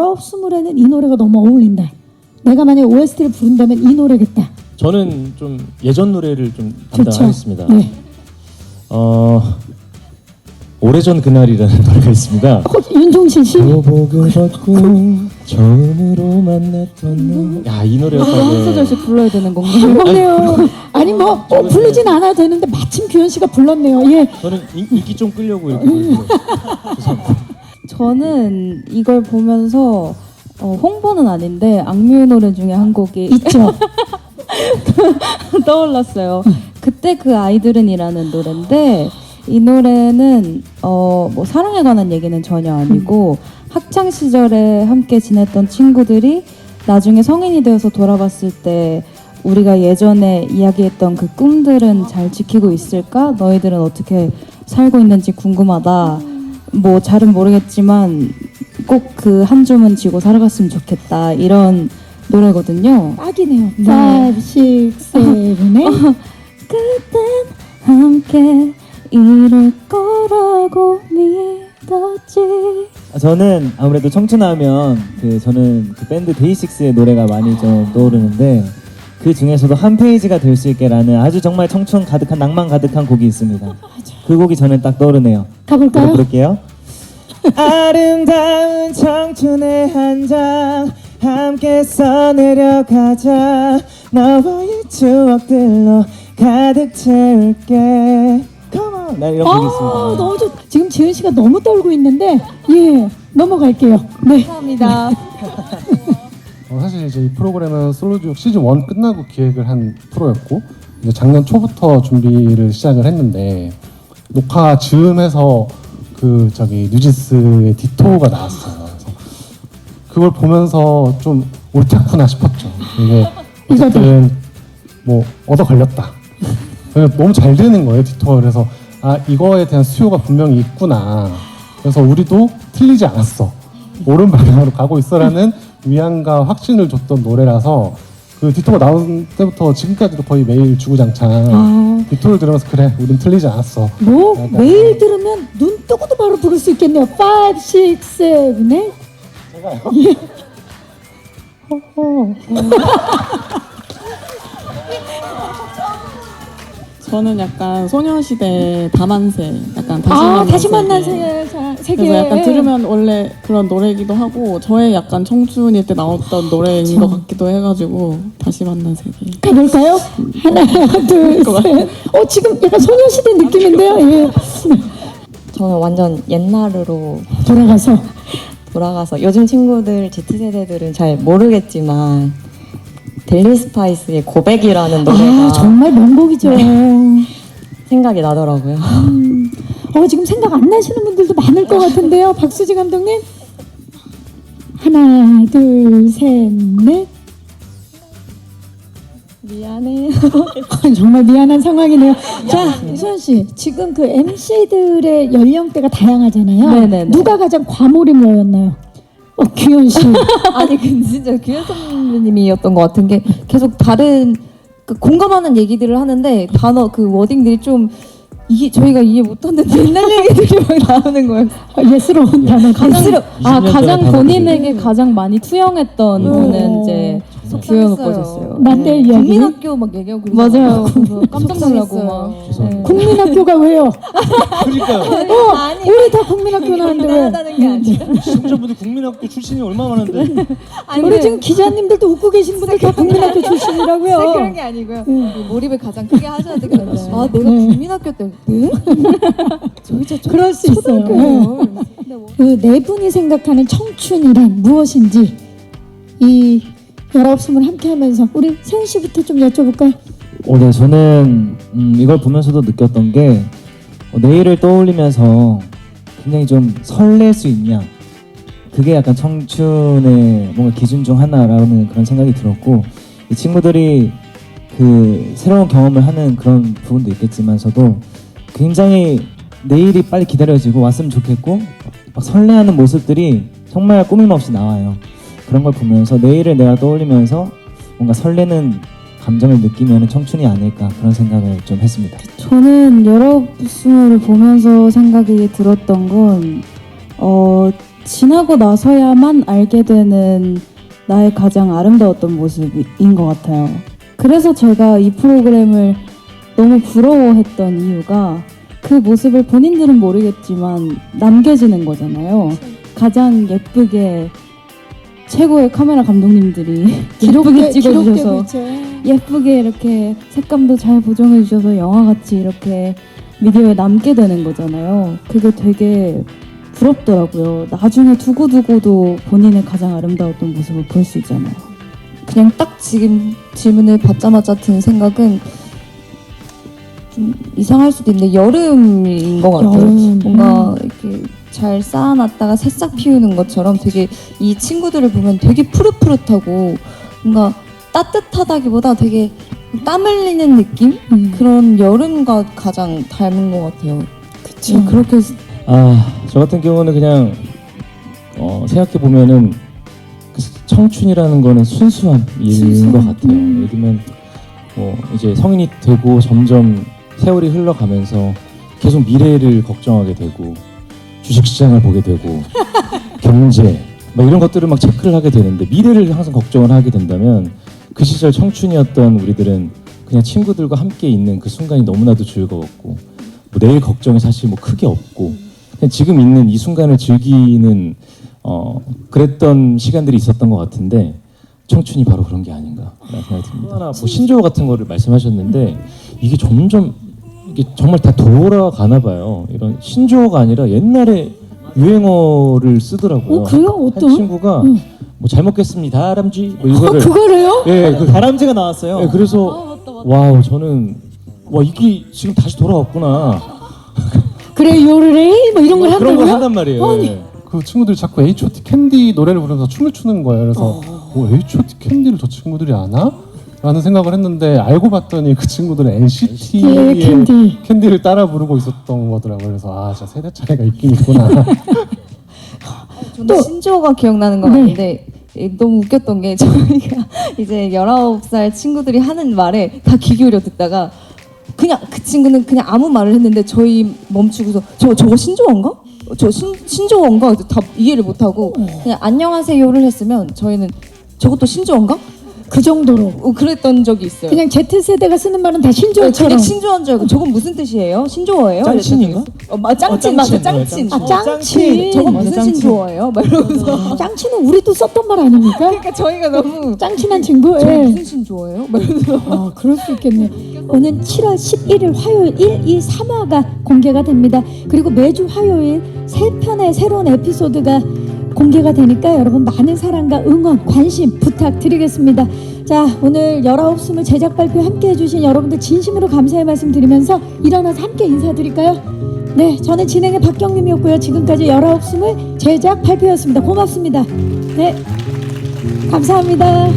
열아홉 스물에는 이 노래가 너무 어울린다. 내가 만약 OST를 부른다면 이 노래겠다. 저는 좀 예전 노래를 좀 좋죠. 담당하겠습니다. 네. 어 오래전 그날이라는 노래가 있습니다. 어, 윤종신 씨. 교복을 벗고 처음으로 만났던 날. 야이 노래가 한 소절씩 불러야 되는 건가요? 그러네요. 아니 뭐 어, 부르진 않아도 되는데 마침 규현 씨가 불렀네요. 예. 저는 인, 인기 좀 끌려고 이렇게 부르는 거예요. 죄송합니다. 저는 이걸 보면서 어, 홍보는 아닌데 악뮤 노래 중에 한 곡이 있죠. 떠올랐어요. 그때 그 아이들은이라는 노래인데 이 노래는 어, 뭐 사랑에 관한 얘기는 전혀 아니고 학창 시절에 함께 지냈던 친구들이 나중에 성인이 되어서 돌아봤을 때 우리가 예전에 이야기했던 그 꿈들은 잘 지키고 있을까? 너희들은 어떻게 살고 있는지 궁금하다. 뭐 잘은 모르겠지만 꼭 그 한 줌은 쥐고 살아갔으면 좋겠다. 이런 노래거든요. 딱이네요. 네. 5, 6, 7에 그땐 함께 이룰 거라고 믿었지 아, 저는 아무래도 청춘하면 그 저는 그 밴드 데이식스의 노래가 많이 좀 떠오르는데 그 중에서도 한 페이지가 될 수 있게라는 아주 정말 청춘 가득한 낭만 가득한 곡이 있습니다. 그 곡이 저는 딱 떠오르네요. 가볼까요? 부를게요. 아름다운 청춘의 한 장 함께 써내려가자 너와의 추억들로 가득 채울게 Come on 나 이런 곡이 있습니다. 아, 너무 좋. 지금 지은 씨가 너무 떨고 있는데 예 넘어갈게요. 네. 감사합니다 어, 사실 이제 이 프로그램은 솔로듀오 시즌 1 끝나고 기획을 한 프로였고 이제 작년 초부터 준비를 시작을 했는데 녹화 즈음해서 그 저기 뉴지스의 디토가 나왔어요. 그래서 그걸 보면서 좀 옳다구나 싶었죠. 이게 어쨌든 뭐 얻어 걸렸다. 너무 잘 되는 거예요 디토가 그래서 아 이거에 대한 수요가 분명히 있구나. 그래서 우리도 틀리지 않았어. 옳은 방향으로 가고 있어라는 위안과 확신을 줬던 노래라서 그 디토가 나온 때부터 지금까지도 거의 매일 주구장창 아, 디토를 들으면서 그래 우린 틀리지 않았어 뭐 약간- 매일 들으면 눈 뜨고도 바로 부를 수 있겠네요. 5, 6, 7에 예. 허허. 저는 약간 소녀시대 다만세 약간 다시 아 만난 다시 만난 세계. 세, 세계. 그래서 약간 들으면 원래 그런 노래이기도 하고 저의 약간 청춘일 때 나왔던 노래인. 것 같기도 해가지고 다시 만난 세계 가볼까요? 하나, 둘, 셋. 어 지금 약간 소녀시대 느낌인데요. 예. 저는 완전 옛날으로 돌아가서 돌아가서 요즘 친구들 Z세대들은 잘 모르겠지만 델리 스파이스의 고백이라는 노래가 아 정말 명곡이죠. 생각이 나더라고요. 어 지금 생각 안 나시는 분들도 많을 것 같은데요. 박수지 감독님. 하나, 둘, 셋, 넷. 미안해. 정말 미안한 상황이네요. 자, 이수연 씨, 지금 그 MC들의 연령대가 다양하잖아요. 네네네. 누가 가장 과몰입러였나요? 어, 규현 씨. 아니 근데 진짜 규현 선배님이었던 것 같은 게 계속 다른 그 공감하는 얘기들을 하는데 단어 그 워딩들이 좀 이게 저희가 이해 못하는 옛날 얘기들이 막 나오는 거예요. 어, 예스러운 단어. 가장 아 20년 전에 가장 단어들이. 본인에게 가장 많이 투영했던 오. 분은 이제 규현 오빠셨어요. 난데 이야기. 국민학교 막 얘기하고 그러잖아요. 그래서 깜짝 놀라고 막. 죄송합니다. 국민학교가 왜요? 그러니까요. 어, 우리 다 국민학교 나왔는데 왜? 하다는 게 아니라. 시청자분들 국민학교 출신이 얼마나 많은데 우리 지금 기자님들도 웃고 계신 분들 다 국민학교 출신이라고요. 그런 게 아니고요. 그 몰입을 가장 크게 하셔야 되거든요. 아 내가 네. 국민학교 때 네? 저희 진짜 그럴 수 있어요. 그네 분이 생각하는 청춘이란 무엇인지 이 열아홉 스물 함께 하면서 우리 세훈 씨부터 좀 여쭤볼까요? 어, 네, 저는 음, 이걸 보면서도 느꼈던 게 어, 내일을 떠올리면서 굉장히 좀 설렐 수 있냐 그게 약간 청춘의 뭔가 기준 중 하나라는 그런 생각이 들었고 이 친구들이 그 새로운 경험을 하는 그런 부분도 있겠지만서도 굉장히 내일이 빨리 기다려지고 왔으면 좋겠고 막 설레하는 모습들이 정말 꾸밈 없이 나와요. 그런 걸 보면서 내일을 내가 떠올리면서 뭔가 설레는 감정을 느끼면 청춘이 아닐까 그런 생각을 좀 했습니다. 저는 여러분을 보면서 생각이 들었던 건 어, 지나고 나서야만 알게 되는 나의 가장 아름다웠던 모습인 것 같아요. 그래서 제가 이 프로그램을 너무 부러워했던 이유가 그 모습을 본인들은 모르겠지만 남겨지는 거잖아요. 가장 예쁘게 최고의 카메라 감독님들이 예쁘게 찍어주셔서 예쁘게 이렇게 색감도 잘 보정해 주셔서 영화같이 이렇게 미디어에 남게 되는 거잖아요. 그게 되게 부럽더라고요. 나중에 두고두고도 본인의 가장 아름다웠던 모습을 볼 수 있잖아요. 그냥 딱 지금 질문을 받자마자 든 생각은 좀 이상할 수도 있는데 여름인 것 같아요. 여름. 뭔가 이렇게 잘 쌓아놨다가 새싹 피우는 것처럼 되게 이 친구들을 보면 되게 푸릇푸릇하고 뭔가 따뜻하다기보다 되게 땀 흘리는 느낌? 음. 그런 여름과 가장 닮은 것 같아요. 그쵸. 그렇게 아, 저 같은 경우는 그냥 어, 생각해 보면은 그 청춘이라는 거는 순수한 일인 것 같아요. 예를 들면 뭐 이제 성인이 되고 점점 세월이 흘러가면서 계속 미래를 걱정하게 되고 주식 시장을 보게 되고 경제 막 이런 것들을 막 체크를 하게 되는데 미래를 항상 걱정을 하게 된다면 그 시절 청춘이었던 우리들은 그냥 친구들과 함께 있는 그 순간이 너무나도 즐거웠고 뭐 내일 걱정이 사실 뭐 크게 없고 그냥 지금 있는 이 순간을 즐기는 어 그랬던 시간들이 있었던 것 같은데 청춘이 바로 그런 게 아닌가라는 생각이 듭니다. 하나 뭐 신조어 같은 거를 말씀하셨는데 이게 점점 이게 정말 다 돌아가나 봐요. 이런 신조어가 아니라 옛날에 유행어를 쓰더라고요. 어, 그래요? 어떤? 한 친구가 응. 뭐 잘 먹겠습니다, 다람쥐 뭐 아, 이거를 그거래요? 예, 그, 다람쥐가 나왔어요. 예, 그래서 와우 저는 와 이게 지금 다시 돌아왔구나. 그래 요르레 뭐 이런 걸 그런 걸 한다고요? 한단 말이에요. 예. 그 친구들이 자꾸 H.O.T 캔디 노래를 부르면서 춤을 추는 거예요. 그래서 뭐 H.O.T 캔디를 저 친구들이 아나? 라는 생각을 했는데 알고 봤더니 그 친구들은 예, NCT의 캔디. 캔디를 따라 부르고 있었던 거더라고요. 그래서 아, 진짜 세대 차이가 있긴 있구나. 저는 신조어가 기억나는 건 네. 아닌데 이- 너무 웃겼던 게 저희가 이제 19살 친구들이 하는 말에 다 귀 기울여 듣다가 그냥 그 친구는 그냥 아무 말을 했는데 저희 멈추고서 저 저거 신조어인가? 저 신, 신조어인가? 그래서 다 이해를 못하고 그냥 안녕하세요를 했으면 저희는 저것도 신조어인가? 그 정도로 어, 그랬던 적이 있어요. 그냥 Z 세대가 쓰는 말은 다 네, 신조어처럼. 되게 신조어인 줄 알고 저건 무슨 뜻이에요? 신조어예요? 짱친인가? 어, 마, 짱친 맞아 짱친. 아 짱치. 저건 맞아, 무슨 짱친. 신조어예요? 막 이러면서 짱치는 우리도 썼던 말 아닙니까? 그러니까 저희가 너무 짱친한 친구. 저건 예. 무슨 신조어예요? 막 이러면서 아, 그럴 수 있겠네요. 오늘 7월 11일 화요일 1, 2, 3화가 공개가 됩니다. 그리고 매주 화요일 세 편의 새로운 에피소드가 공개가 되니까 여러분 많은 사랑과 응원, 관심 부탁드리겠습니다. 자, 오늘 19스물 제작 발표 함께 해주신 여러분들 진심으로 감사의 말씀 드리면서 일어나서 함께 인사드릴까요? 네, 저는 진행의 박경림이었고요. 지금까지 19스물 제작 발표였습니다. 고맙습니다. 네, 감사합니다.